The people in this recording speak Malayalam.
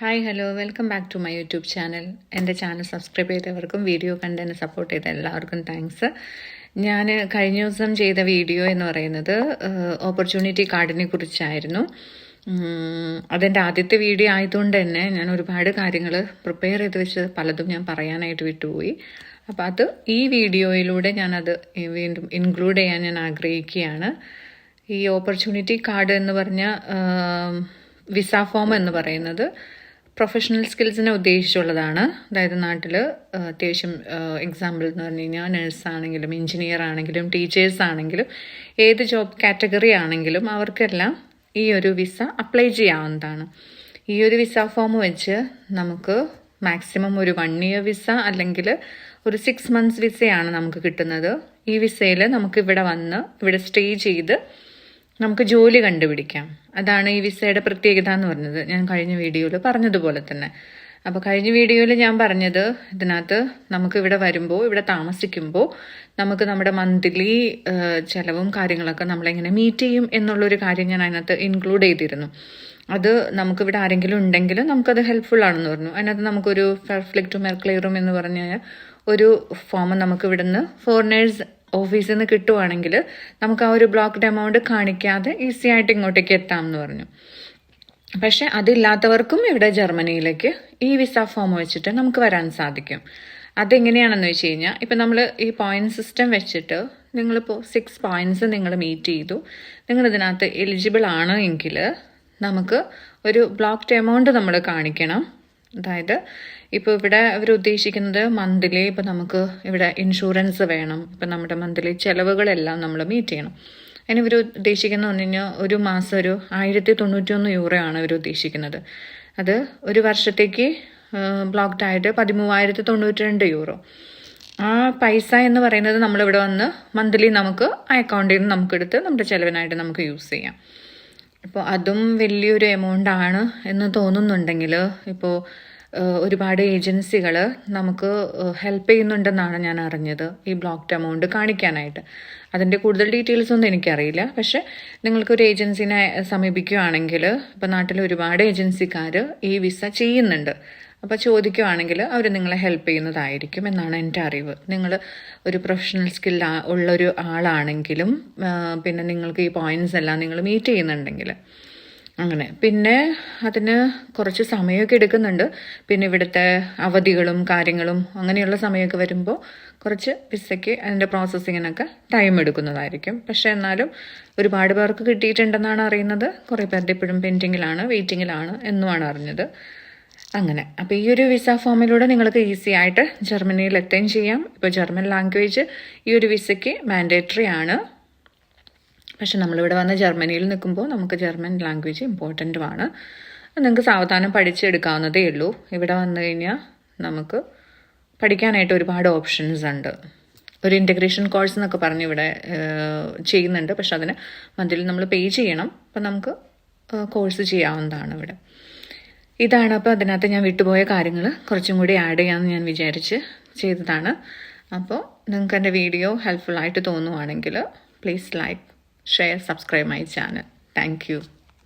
Hi hello welcome back to my YouTube channel എന്റെ ചാനൽ സബ്സ്ക്രൈബ് ചെയ്തവർക്കും വീഡിയോ കണ്ട് എന്നെ സപ്പോർട്ട് ചെയ്ത എല്ലാവർക്കും താങ്ക്സ് ഞാൻ കഴിഞ്ഞ ദിവസം ചെയ്ത വീഡിയോ എന്ന് പറയുന്നത് ഓപ്പർച്യൂണിറ്റി കാർഡിനെ കുറിച്ചായിരുന്നു. അതെന്റെ ആദ്യത്തെ വീഡിയോ ആയതുകൊണ്ട് തന്നെ ഞാൻ ഒരുപാട് കാര്യങ്ങൾ പ്രിപ്പയർ ചെയ്ത് വെച്ച് പലതും ഞാൻ പറയാനായിട്ട് വിട്ടുപോയി. അപ്പോൾ അത് ഈ വീഡിയോയിലൂടെ ഞാനത് വീണ്ടും ഇൻക്ലൂഡ് ചെയ്യാൻ ഞാൻ ആഗ്രഹിക്കുകയാണ്. ഈ ഓപ്പർച്യൂണിറ്റി കാർഡ് എന്ന് പറഞ്ഞ വിസ ഫോം എന്ന് പറയുന്നത്. പ്രൊഫഷണൽ സ്കിൽസിനെ ഉദ്ദേശിച്ചുള്ളതാണ്. അതായത് നാട്ടിൽ അത്യാവശ്യം എക്സാമ്പിൾ എന്ന് പറഞ്ഞു കഴിഞ്ഞാൽ നഴ്സാണെങ്കിലും എഞ്ചിനീയർ ആണെങ്കിലും ടീച്ചേഴ്സ് ആണെങ്കിലും ഏത് ജോബ് കാറ്റഗറി ആണെങ്കിലും അവർക്കെല്ലാം ഈ ഒരു വിസ അപ്ലൈ ചെയ്യാവുന്നതാണ്. ഈ ഒരു വിസ ഫോം വെച്ച് നമുക്ക് മാക്സിമം ഒരു വൺ ഇയർ വിസ അല്ലെങ്കിൽ ഒരു സിക്സ് മന്ത്സ് വിസയാണ് നമുക്ക് കിട്ടുന്നത്. ഈ വിസയിൽ നമുക്ക് ഇവിടെ വന്ന് ഇവിടെ സ്റ്റേ ചെയ്ത് നമുക്ക് ജോലി കണ്ടുപിടിക്കാം. അതാണ് ഈ വിസയുടെ പ്രത്യേകത എന്ന് പറഞ്ഞത്. ഞാൻ കഴിഞ്ഞ വീഡിയോയിൽ പറഞ്ഞതുപോലെ തന്നെ. അപ്പോൾ കഴിഞ്ഞ വീഡിയോയിൽ ഞാൻ പറഞ്ഞത് ഇതിനകത്ത് നമുക്ക് ഇവിടെ വരുമ്പോൾ ഇവിടെ താമസിക്കുമ്പോൾ നമുക്ക് നമ്മുടെ മന്ത്ലി ചിലവും കാര്യങ്ങളൊക്കെ നമ്മളെങ്ങനെ മീറ്റ് ചെയ്യും എന്നുള്ളൊരു കാര്യം ഞാൻ അതിനകത്ത് ഇൻക്ലൂഡ് ചെയ്തിരുന്നു. അത് നമുക്കിവിടെ ആരെങ്കിലും ഉണ്ടെങ്കിൽ നമുക്കത് ഹെൽപ്ഫുൾ ആണെന്ന് പറഞ്ഞു. അതിനകത്ത് നമുക്കൊരു പെർഫ്ലെക്റ്റും മെർക്ലിയറും എന്ന് പറഞ്ഞ ഒരു ഫോം നമുക്ക് ഇവിടുന്ന് ഫോറിനേഴ്സ് ഓഫീസിൽ നിന്ന് കിട്ടുവാണെങ്കിൽ നമുക്ക് ആ ഒരു ബ്ലോക്ക്ഡ് എമൗണ്ട് കാണിക്കാതെ ഈസി ആയിട്ട് ഇങ്ങോട്ടേക്ക് എത്താം എന്ന് പറഞ്ഞു. പക്ഷെ അതില്ലാത്തവർക്കും ഇവിടെ ജർമ്മനിയിലേക്ക് ഈ വിസ ഫോം വെച്ചിട്ട് നമുക്ക് വരാൻ സാധിക്കും. അതെങ്ങനെയാണെന്ന് വെച്ച് കഴിഞ്ഞാൽ ഇപ്പം നമ്മൾ ഈ പോയിന്റ് സിസ്റ്റം വെച്ചിട്ട് നിങ്ങളിപ്പോൾ സിക്സ് പോയിന്റ്സ് നിങ്ങൾ മീറ്റ് ചെയ്തു. നിങ്ങൾ ഇതിനകത്ത് എലിജിബിൾ ആണ് എങ്കിൽ നമുക്ക് ഒരു ബ്ലോക്ക്ഡ് എമൗണ്ട് നമ്മൾ കാണിക്കണം. അതായത് ഇപ്പോൾ ഇവിടെ അവർ ഉദ്ദേശിക്കുന്നത് മന്ത്ലി ഇപ്പോൾ നമുക്ക് ഇവിടെ ഇൻഷുറൻസ് വേണം. ഇപ്പം നമ്മുടെ മന്ത്ലി ചിലവുകളെല്ലാം നമ്മൾ മീറ്റ് ചെയ്യണം. അതിന് ഇവർ ഉദ്ദേശിക്കുന്ന പറഞ്ഞു കഴിഞ്ഞാൽ ഒരു മാസം ഒരു ആയിരത്തി തൊണ്ണൂറ്റിയൊന്ന് യൂറോ ആണ് ഇവർ ഉദ്ദേശിക്കുന്നത്. അത് ഒരു വർഷത്തേക്ക് ബ്ലോക്ക്ഡ് ആയിട്ട് പതിമൂവായിരത്തി തൊണ്ണൂറ്റി രണ്ട് യൂറോ. ആ പൈസ എന്ന് പറയുന്നത് നമ്മളിവിടെ വന്ന് മന്ത്ലി നമുക്ക് ആ അക്കൗണ്ടിൽ നിന്ന് നമുക്കെടുത്ത് നമ്മുടെ ചിലവിനായിട്ട് നമുക്ക് യൂസ് ചെയ്യാം. ഇപ്പോൾ അതും വലിയൊരു എമൗണ്ട് ആണ് എന്ന് തോന്നുന്നുണ്ടെങ്കിൽ ഇപ്പോൾ ഒരുപാട് ഏജൻസികൾ നമുക്ക് ഹെൽപ്പ് ചെയ്യുന്നുണ്ടെന്നാണ് ഞാൻ അറിഞ്ഞത് ഈ ബ്ലോക്ക്ഡ് എമൗണ്ട് കാണിക്കാനായിട്ട്. അതിന്റെ കൂടുതൽ ഡീറ്റെയിൽസ് ഒന്നും എനിക്കറിയില്ല. പക്ഷേ നിങ്ങൾക്കൊരു ഏജൻസിനെ സമീപിക്കുകയാണെങ്കിൽ ഇപ്പോൾ നാട്ടിൽ ഒരുപാട് ഏജൻസിക്കാർ ഈ വിസ ചെയ്യുന്നുണ്ട്. അപ്പോൾ ചോദിക്കുവാണെങ്കിൽ അവർ നിങ്ങളെ ഹെൽപ്പ് ചെയ്യുന്നതായിരിക്കും എന്നാണ് എന്റെ അറിവ്. നിങ്ങൾ ഒരു പ്രൊഫഷണൽ സ്കിൽ ഉള്ളൊരു ആളാണെങ്കിലും പിന്നെ നിങ്ങൾക്ക് ഈ പോയിന്റ്സ് എല്ലാം നിങ്ങൾ മീറ്റ് ചെയ്യുന്നുണ്ടെങ്കിൽ അങ്ങനെ. പിന്നെ അതിന് കുറച്ച് സമയമൊക്കെ എടുക്കുന്നുണ്ട്. പിന്നെ ഇവിടുത്തെ അവധികളും കാര്യങ്ങളും അങ്ങനെയുള്ള സമയമൊക്കെ വരുമ്പോൾ കുറച്ച് വിസയ്ക്ക് അതിന്റെ പ്രോസസ്സിങ്ങിനൊക്കെ ടൈം എടുക്കുന്നതായിരിക്കും. പക്ഷേ എന്നാലും ഒരുപാട് പേർക്ക് കിട്ടിയിട്ടുണ്ടെന്നാണ് അറിയുന്നത്. കുറേ പേരുടെ ഇപ്പോഴും പെൻഡിങ്ങിലാണ് വെയിറ്റിങ്ങിലാണ് എന്നുമാണ് അറിഞ്ഞത്. അങ്ങനെ. അപ്പോൾ ഈ ഒരു വിസ ഫോമിലൂടെ നിങ്ങൾക്ക് ഈസി ആയിട്ട് ജർമ്മനിയിൽ എത്തുകയും ചെയ്യാം. ഇപ്പോൾ ജർമ്മൻ ലാംഗ്വേജ് ഈ ഒരു വിസയ്ക്ക് മാൻഡേറ്ററി ആണ്. പക്ഷെ നമ്മളിവിടെ വന്ന് ജർമ്മനിയിൽ നിൽക്കുമ്പോൾ നമുക്ക് ജർമ്മൻ ലാംഗ്വേജ് ഇമ്പോർട്ടന്റുമാണ് നിങ്ങൾക്ക് സാവധാനം പഠിച്ചെടുക്കാവുന്നതേ ഉള്ളൂ. ഇവിടെ വന്നു കഴിഞ്ഞാൽ നമുക്ക് പഠിക്കാനായിട്ട് ഒരുപാട് ഓപ്ഷൻസ് ഉണ്ട്. ഒരു ഇന്റഗ്രേഷൻ കോഴ്സ് എന്നൊക്കെ പറഞ്ഞ് ഇവിടെ ചെയ്യുന്നുണ്ട്. പക്ഷെ അതിന് മന്ത്ലി നമ്മൾ പേ ചെയ്യണം. അപ്പം നമുക്ക് കോഴ്സ് ചെയ്യാവുന്നതാണ് ഇവിടെ. ഇതാണ് അപ്പോൾ അതിനകത്ത് ഞാൻ വിട്ടുപോയ കാര്യങ്ങൾ. കുറച്ചും കൂടി ആഡ് ചെയ്യാമെന്ന് ഞാൻ വിചാരിച്ച് ചെയ്തതാണ്. അപ്പോൾ നിങ്ങൾക്ക് എന്റെ വീഡിയോ ഹെൽപ്ഫുൾ ആയിട്ട് തോന്നുവാണെങ്കിൽ please like share subscribe my channel thank you